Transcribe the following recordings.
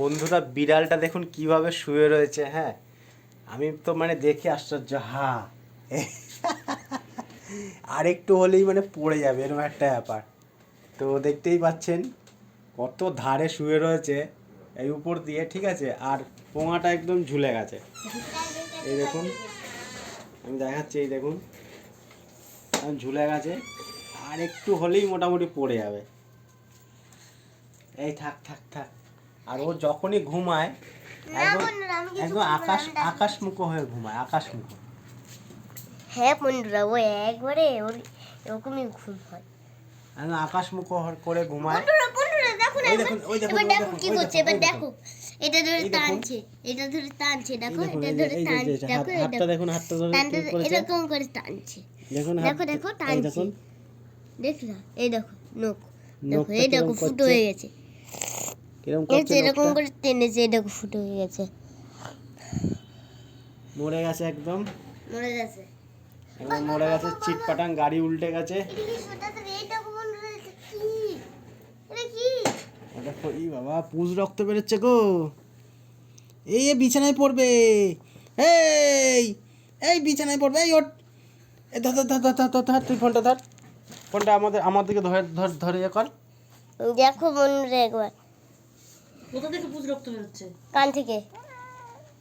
বন্ধুরা, বিড়ালটা দেখুন কীভাবে শুয়ে রয়েছে হ্যাঁ? আমি তো মানে দেখে আশ্চর্য, হা। আর একটু হলেই মানে পড়ে যাবে, এরকম একটা ব্যাপার। তো দেখতেই পাচ্ছেন, কত ধারে শুয়ে রয়েছে এই উপর দিয়ে, ঠিক আছে? আর পোঙাটা একদম ঝুলে গেছে। এই দেখুন, আমি দেখাচ্ছি, এই দেখুন। ঝুলে গেছে আর একটু হলেই মোটামুটি পড়ে যাবে। এই থাক থাক থাক। আর ও যখনই ঘুমায় একদম আকাশ আকাশমুখ হয়ে ঘুমায় আকাশমুখ। হ্যাঁ বন্ধুরা ও একবারে ওর এরকমই ঘুম হয়। একদম আকাশমুখ করে ঘুমায়। দেখো এই দেখুন, ওই দেখুন, এবার দেখো দেখুন, কি করছে এবার দেখো। এটা ধরে টানছে এটা ধরে টানছে দেখো এটা ধরে টানছে দেখো হাত- হাতটা দেখো দেখুন হাতটা ধরে টানতে কি করেছে? এরকম করে টানছে। দেখুন দেখো, দেখো, টানছে। দেখলা এই দেখো এই দেখো ফুটো হয়ে গেছে। এই করছে এরকম? করে টেনেছে দেখো ফুটো হয়ে গেছে। মরে গেছে একদম। মরে গেছে। একদম মরে গেছে চিট পাটাং গাড়ি উল্টে গেছে। দেখো ই বাবা পুজ রক্ত বেরোচ্ছে গো। এই বিছানায় পড়বে। এই এই বিছানায় পড়বে। এই ধর ধর ধর ধর ধর ধর ধর তুই ফোনটা ধর। ফোনটা আমাদের আমার দিকে ধরে ধর ধরে ইয়ে কর। দেখো বন্ধুরা একবার। কোথা থেকে পুজ রক্ত বেরোচ্ছে? কান থেকে।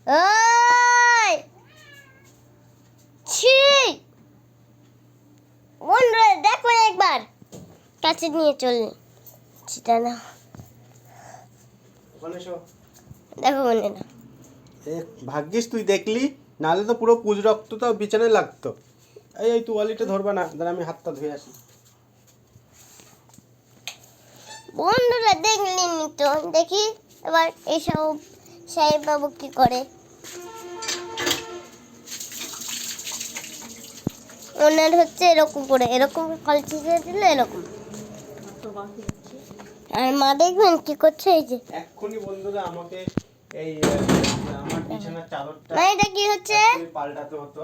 ওই! ছি! বন্ধুরা দেখো একবার। কাছে নিয়ে সেটা না। দেখো বন্ধুরা। এ ভাগ্যিস তুই দেখলি নাহলে তো পুরো পুজ রক্ত তো বিছানায় লাগতো। এই এই তুয়ালিটা ধরবা না দাঁড়া আমি হাতটা ধুয়ে আসি। বন্ধুরা দেখলেন তো? দেখি এবার এইসব সাহেব বাবু কি করে। ওনার হচ্ছে এরকম করে এরকম কলচি দিয়ে দিলে এরকম। আর মা দেখবেন কি করছে এই যে। এক্ষুনি বন্ধুরা আমাকে এই আমার বিছানার চাদরটা মা এটা কি হচ্ছে? পাল্টাতে হতো।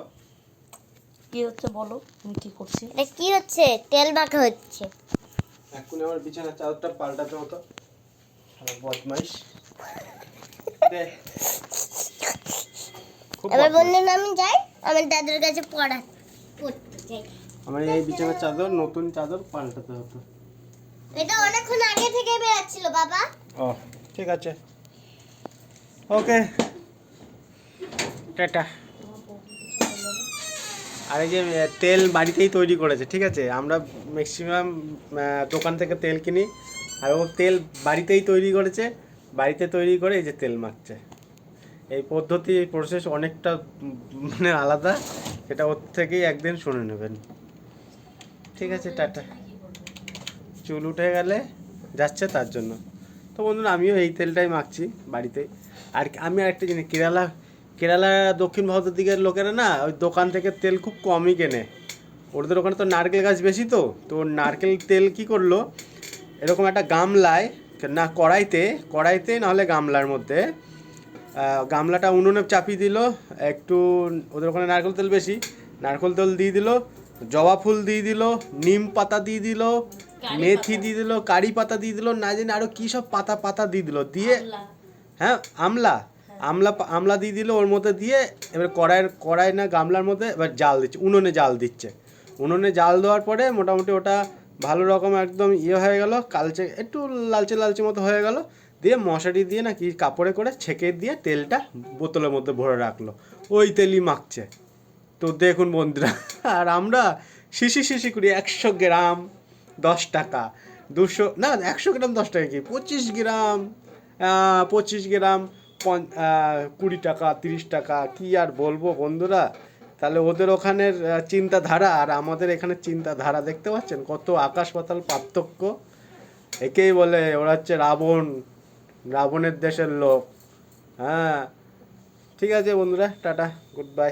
কি হচ্ছে বলো? তুমি কি করছি এটা কি হচ্ছে? তেল মাখা হচ্ছে। এক্ষুনি আমার বিছানার চাদরটা পাল্টাতে হতো। বদমাইশ। খুব এবার আমি যাই আমার দাদুর কাছে পড়া পড়তে যাই। আমার এই বিছানার চাদর নতুন চাদর পাল্টাতে হতো। এটা অনেকক্ষণ আগে থেকে বেরাচ্ছিল বাবা। ও ঠিক আছে। ওকে। টাটা। আর এই যে তেল বাড়িতেই তৈরি করেছে, ঠিক আছে? আমরা ম্যাক্সিমাম দোকান থেকে তেল কিনি, আর ও তেল বাড়িতেই তৈরি করেছে, বাড়িতে তৈরি করে এই যে তেল মাখছে। এই পদ্ধতি, এই প্রসেস অনেকটা মানে আলাদা, সেটা ওর থেকেই একদিন শুনে নেবেন। ঠিক আছে, টাটা। চুল উঠে গেলে যাচ্ছে তার জন্য। তো বন্ধুরা, আমিও এই তেলটাই মাখছি বাড়িতে আর আমি আরেকটা জিনিস, কেরালা কেরালা দক্ষিণ ভারতের দিকের লোকেরা না ওই দোকান থেকে তেল খুব কমই কেনে। ওদের ওখানে তো নারকেল গাছ বেশি তো তো নারকেল তেল কি করল এরকম একটা গামলায় না কড়াইতে কড়াইতে নাহলে গামলার মধ্যে গামলাটা উনুনে চাপিয়ে দিল একটু ওদের ওখানে নারকেল তেল বেশি নারকেল তেল দিয়ে দিল জবা ফুল দিয়ে দিল নিম পাতা দিয়ে দিল মেথি দিয়ে দিল কারি পাতা দিয়ে দিল না জানি আরও কি সব পাতা পাতা দিয়ে দিল দিয়ে হ্যাঁ আমলা। আমলা আমলা দিয়ে দিল ওর মধ্যে দিয়ে, এবার কড়াইয়ের, কড়াই না গামলার মধ্যে এবার জাল দিচ্ছে, উনুনে জাল দিচ্ছে। উনুনে জাল দেওয়ার পরে মোটামুটি ওটা ভালো রকম একদম ইয়ে হয়ে গেল, কালচে, একটু লালচে লালচে মতো হয়ে গেল। দিয়ে মশারি দিয়ে না কি কাপড়ে করে ছেঁকে দিয়ে তেলটা বোতলের মধ্যে ভরে রাখল। ওই তেলই মাখছে। তো দেখুন বন্ধুরা, আর আমরা শিশি শিশি করি, একশো গ্রাম দশ টাকা, দুশো, না, একশো গ্রাম দশ টাকা কি? পঁচিশ গ্রাম পঁচিশ গ্রাম কুড়ি টাকা, তিরিশ টাকা, কি আর বলব বন্ধুরা? তাহলে ওদের ওখানের চিন্তাধারা আর আমাদের এখানে চিন্তাধারা, দেখতে পাচ্ছেন? কত আকাশ পাতাল পার্থক্য। একেই বলে, ওরা হচ্ছে রাবণ, রাবণের দেশের লোক। হ্যাঁ। ঠিক আছে বন্ধুরা, টাটা, গুড বাই।